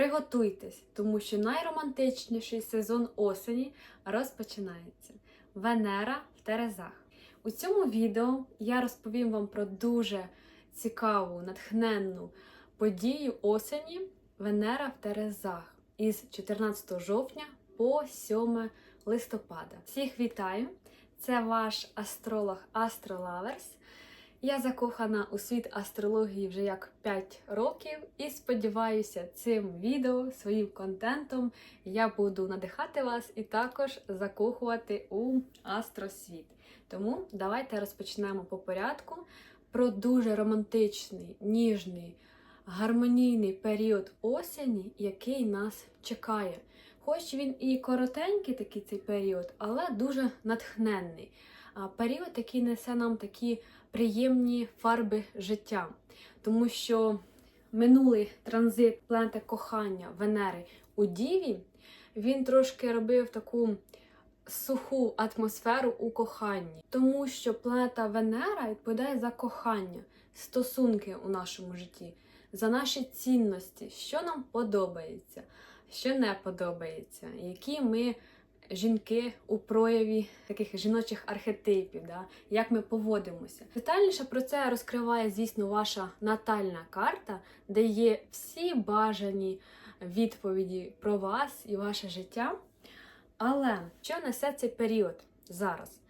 Приготуйтесь, тому що найромантичніший сезон осені розпочинається. Венера в Терезах. У цьому відео я розповім вам про дуже цікаву, натхненну подію осені Венера в Терезах із 14 жовтня по 7 листопада. Всіх вітаю! Це ваш астролог Астролаверс. Я закохана у світ астрології вже як 5 років, і сподіваюся, цим відео, своїм контентом я буду надихати вас і також закохувати у астросвіт. Тому давайте розпочнемо по порядку про дуже романтичний, ніжний, гармонійний період осені, який нас чекає. Хоч він і коротенький такий цей період, але дуже натхненний. Період, який несе нам такі приємні фарби життя, тому що минулий транзит планети кохання Венери у Діві він трошки робив таку суху атмосферу у коханні, тому що планета Венера відповідає за кохання, стосунки у нашому житті, за наші цінності, що нам подобається, що не подобається, які ми жінки у прояві таких жіночих архетипів, да? як ми поводимося. Детальніше про це розкриває, звісно, ваша натальна карта, де є всі бажані відповіді про вас і ваше життя. Але що несе цей період зараз?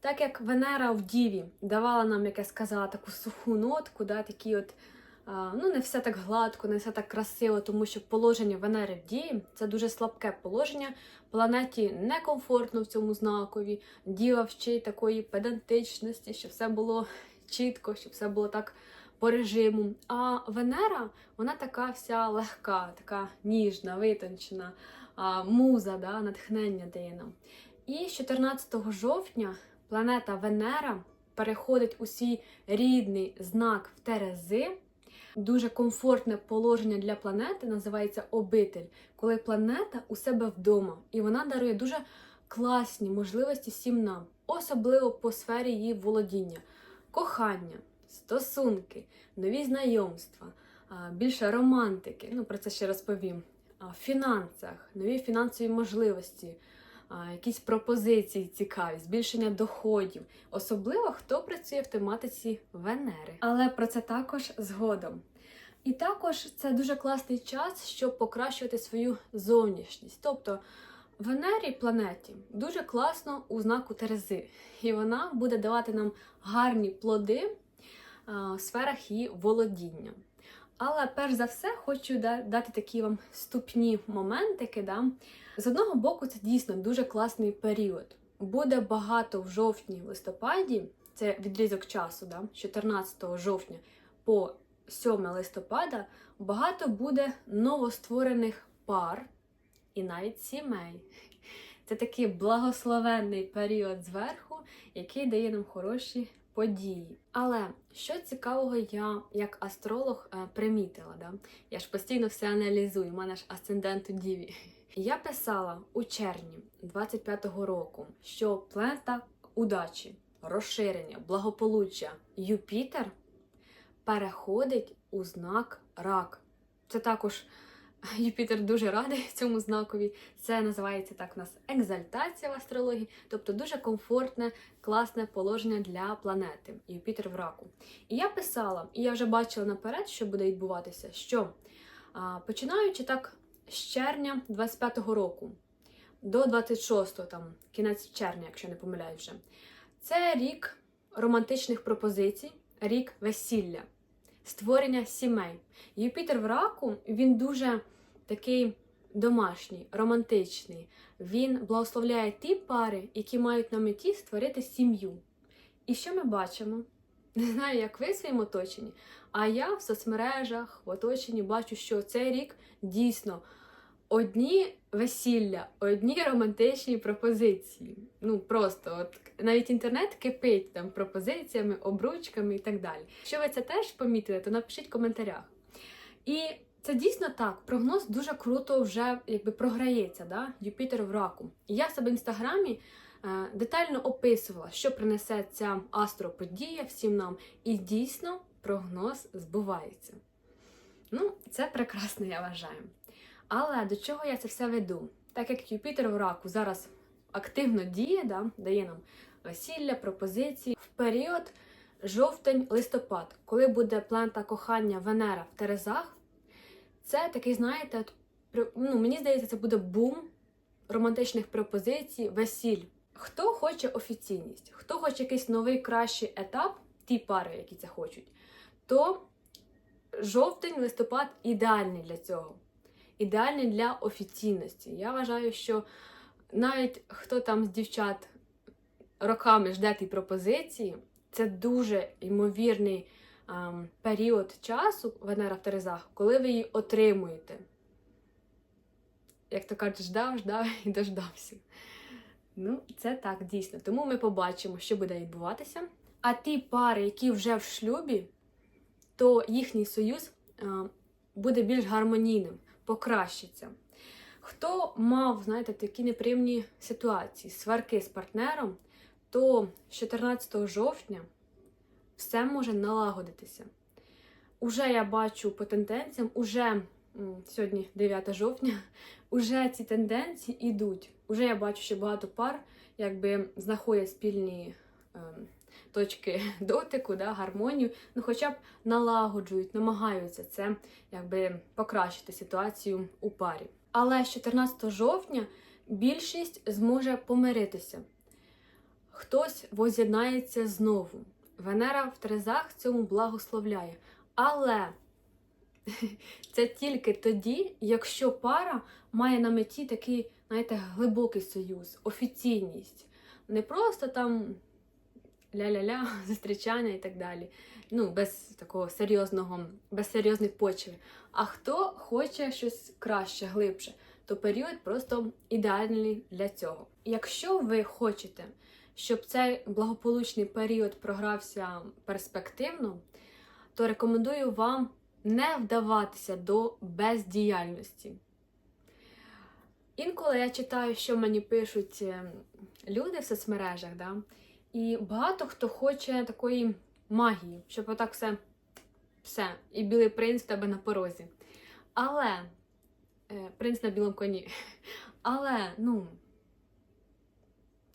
Так як Венера в Діві давала нам, як я сказала, таку суху нотку, да, такі от, ну не все так гладко, не все так красиво, тому що положення Венери в Діві це дуже слабке положення. Планеті некомфортно в цьому знакові. Діва вчить такої педантичності, щоб все було чітко, щоб все було так по режиму. А Венера, вона така вся легка, така ніжна, витончена, муза, да, натхнення дає нам. І з 14 жовтня планета Венера переходить у свій рідний знак в Терези. Дуже комфортне положення для планети називається обитель, коли планета у себе вдома, і вона дарує дуже класні можливості всім нам, особливо по сфері її володіння, кохання, стосунки, нові знайомства, більше романтики. Ну про це ще розповім. В фінансах, нові фінансові можливості, якісь пропозиції цікаві, збільшення доходів, особливо хто працює в тематиці Венери. Але про це також згодом. І також це дуже класний час, щоб покращувати свою зовнішність. Тобто Венері планеті дуже класно у знаку Терези, і вона буде давати нам гарні плоди в сферах її володіння. Але перш за все хочу дати такі вам ступні моментики. Да? З одного боку, це дійсно дуже класний період. Буде багато в жовтні, листопаді, це відрізок часу, да? 14 жовтня по 7 листопада, багато буде новостворених пар і навіть сімей. Це такий благословенний період зверху, який дає нам хороші події. Але що цікавого, я як астролог е, примітила, да? я ж постійно все аналізую, у мене ж асцендент у Діві. Я писала у червні 25-го року, що планета удачі, розширення, благополуччя Юпітер переходить у знак рак. Це також Юпітер дуже радий цьому знакові. Це називається так у нас екзальтація в астрології, тобто дуже комфортне, класне положення для планети. Юпітер в раку. І я писала, і я вже бачила наперед, що буде відбуватися, що а, починаючи так з червня 25-го року до 26-го, там кінець червня, якщо не помиляю вже, це рік романтичних пропозицій, рік весілля створення сімей. Юпітер в раку він дуже такий домашній, романтичний. Він благословляє ті пари, які мають на меті створити сім'ю. І що ми бачимо? Не знаю, як ви в своєму оточенні, а я в соцмережах, в оточенні бачу, що цей рік дійсно одні весілля, одні романтичні пропозиції. Ну просто от навіть інтернет кипить там пропозиціями, обручками і так далі. Якщо ви це теж помітили, то напишіть в коментарях. І це дійсно так. Прогноз дуже круто вже якби програється, да? Юпітер в раку. І я себе в інстаграмі е, детально описувала, що принесе ця астроподія всім нам, і дійсно прогноз збувається. Ну, це прекрасно, я вважаю. Але до чого я це все веду? Так як Юпітер в раку зараз активно діє, да, дає нам весілля, пропозиції в період жовтень-листопад, коли буде планета кохання Венера в Терезах, це такий, знаєте, ну, мені здається, це буде бум романтичних пропозицій, весіль. Хто хоче офіційність, хто хоче якийсь новий кращий етап, ті пари, які це хочуть, то жовтень-листопад ідеальний для цього. Ідеальний для офіційності. Я вважаю, що навіть хто там з дівчат роками жде ті пропозиції, це дуже ймовірний ем, період часу Венера в Терезах, коли ви її отримуєте. Як то кажуть, ждав, ждав і дождався. Ну, це так, дійсно. Тому ми побачимо, що буде відбуватися. А ті пари, які вже в шлюбі, то їхній союз е, буде більш гармонійним, покращиться. Хто мав, знаєте, такі неприємні ситуації, сварки з партнером, то з 14 жовтня все може налагодитися. Уже я бачу по тенденціям, уже сьогодні 9 жовтня, уже ці тенденції йдуть. Уже я бачу, що багато пар якби знаходять спільні ем, точки дотику, да, гармонію, ну хоча б налагоджують, намагаються це якби покращити ситуацію у парі. Але з 14 жовтня більшість зможе помиритися. Хтось воз'єднається знову. Венера в Терезах цьому благословляє. Але це тільки тоді, якщо пара має на меті такий, знаєте, глибокий союз, офіційність. Не просто там ля-ля-ля, зустрічання і так далі. Ну, без такого серйозного, без серйозних почви. А хто хоче щось краще, глибше, то період просто ідеальний для цього. Якщо ви хочете, щоб цей благополучний період програвся перспективно, то рекомендую вам не вдаватися до бездіяльності. Інколи я читаю, що мені пишуть е, люди в соцмережах, да? І багато хто хоче такої магії, щоб отак все, все, і білий принц в тебе на порозі. Але е, принц на білому коні. Але, ну,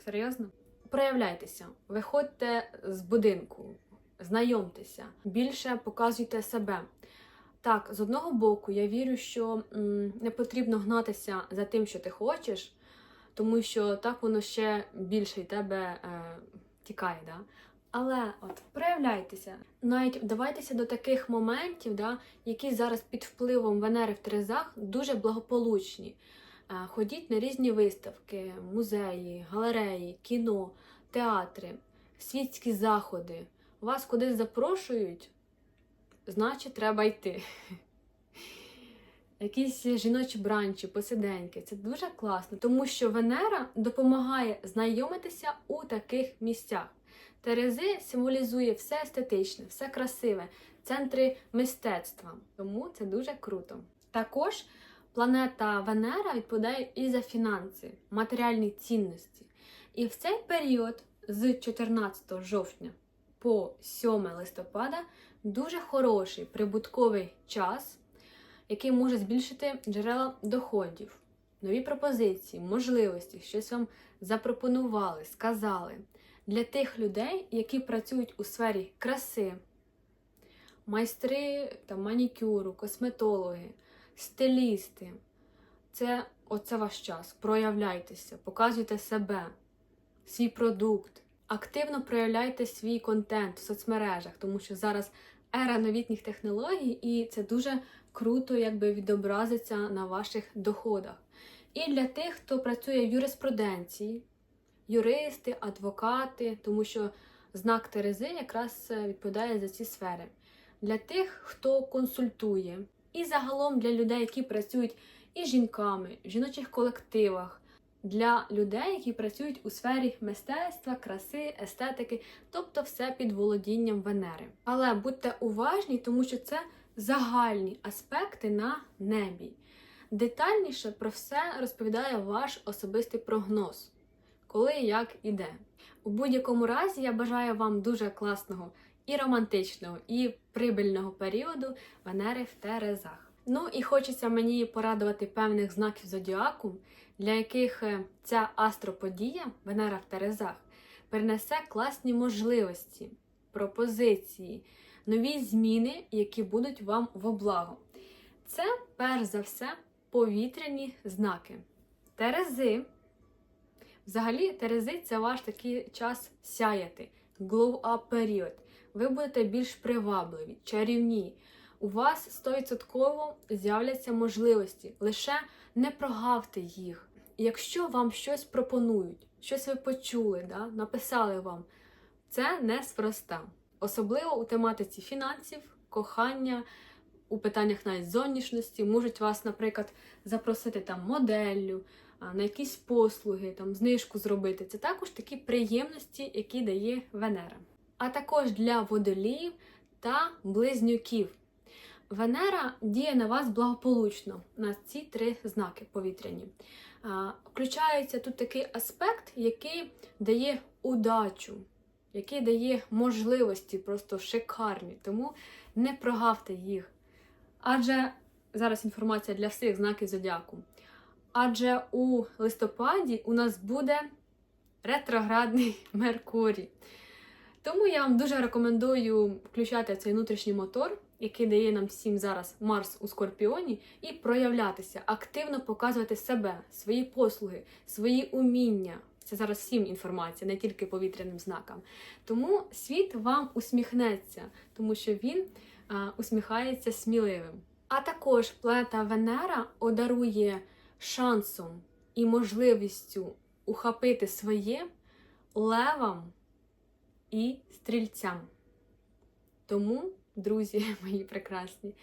серйозно? Проявляйтеся, виходьте з будинку, знайомтеся, більше показуйте себе. Так, з одного боку, я вірю, що м, не потрібно гнатися за тим, що ти хочеш, тому що так воно ще більше й тебе е, тікає. Да? Але от проявляйтеся, навіть вдавайтеся до таких моментів, да, які зараз під впливом Венери в Терезах дуже благополучні. Е, Ходіть на різні виставки, музеї, галереї, кіно, театри, світські заходи. Вас кудись запрошують, значить, треба йти. Якісь жіночі бранчі, посиденьки. Це дуже класно, тому що Венера допомагає знайомитися у таких місцях. Терези символізує все естетичне, все красиве, центри мистецтва. Тому це дуже круто. Також планета Венера відповідає і за фінанси, матеріальні цінності. І в цей період з 14 жовтня по 7 листопада дуже хороший прибутковий час, який може збільшити джерела доходів, нові пропозиції, можливості, щось вам запропонували, сказали. Для тих людей, які працюють у сфері краси, майстри там, манікюру, косметологи, стилісти. Це оце ваш час. Проявляйтеся, показуйте себе, свій продукт. Активно проявляйте свій контент в соцмережах, тому що зараз ера новітніх технологій, і це дуже круто якби відобразиться на ваших доходах. І для тих, хто працює в юриспруденції, юристи, адвокати, тому що знак Терези якраз е, відповідає за ці сфери. Для тих, хто консультує, і загалом для людей, які працюють і жінками, в жіночих колективах, для людей, які працюють у сфері мистецтва, краси, естетики, тобто все під володінням Венери. Але будьте уважні, тому що це загальні аспекти на небі. Детальніше про все розповідає ваш особистий прогноз, коли і як іде. У будь-якому разі я бажаю вам дуже класного і романтичного, і прибильного періоду Венери в Терезах. Ну і хочеться мені порадувати певних знаків зодіаку, для яких е, ця астроподія, Венера в Терезах, принесе класні можливості, пропозиції, нові зміни, які будуть вам в облагу. Це перш за все повітряні знаки. Терези. Взагалі, Терези це ваш такий час сяяти, glow up період. Ви будете більш привабливі, чарівні. У вас 100% з'являться можливості. Лише не прогавте їх. Якщо вам щось пропонують, щось ви почули, да, написали вам, це неспроста. Особливо у тематиці фінансів, кохання, у питаннях навіть зовнішності, можуть вас, наприклад, запросити там моделлю, на якісь послуги, там знижку зробити. Це також такі приємності, які дає Венера. А також для водоліїв та близнюків. Венера діє на вас благополучно на ці три знаки повітряні. Включається тут такий аспект, який дає удачу, який дає можливості просто шикарні. Тому не прогавте їх. Адже зараз інформація для всіх знаків зодіаку. Адже у листопаді у нас буде ретроградний Меркурій. Тому я вам дуже рекомендую включати цей внутрішній мотор, який дає нам всім зараз Марс у Скорпіоні, і проявлятися, активно показувати себе, свої послуги, свої уміння. Це зараз всім інформація, не тільки повітряним знакам. Тому світ вам усміхнеться, тому що він а, усміхається сміливим. А також планета Венера одарує шансом і можливістю ухопити своє левам і стрільцям. Тому, друзі мої прекрасні,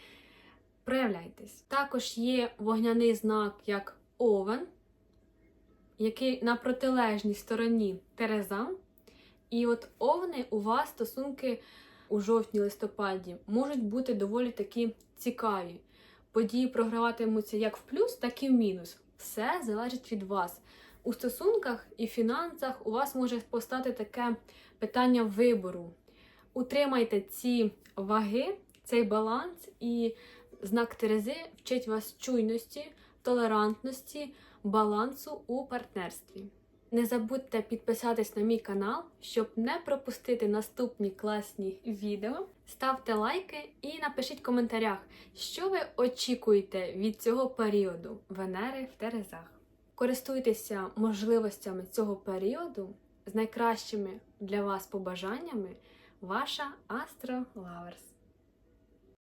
проявляйтесь. Також є вогняний знак як Овен, який на протилежній стороні Тереза. І от овни у вас стосунки у жовтні-листопаді можуть бути доволі такі цікаві. Події програватимуться як в плюс, так і в мінус. Все залежить від вас. У стосунках і фінансах у вас може постати таке питання вибору. Утримайте ці ваги, цей баланс, і знак Терези вчить вас чуйності, толерантності, балансу у партнерстві. Не забудьте підписатись на мій канал, щоб не пропустити наступні класні відео. Ставте лайки і напишіть в коментарях, що ви очікуєте від цього періоду Венери в Терезах. Користуйтеся можливостями цього періоду з найкращими для вас побажаннями. Ваша Астро Лаверс.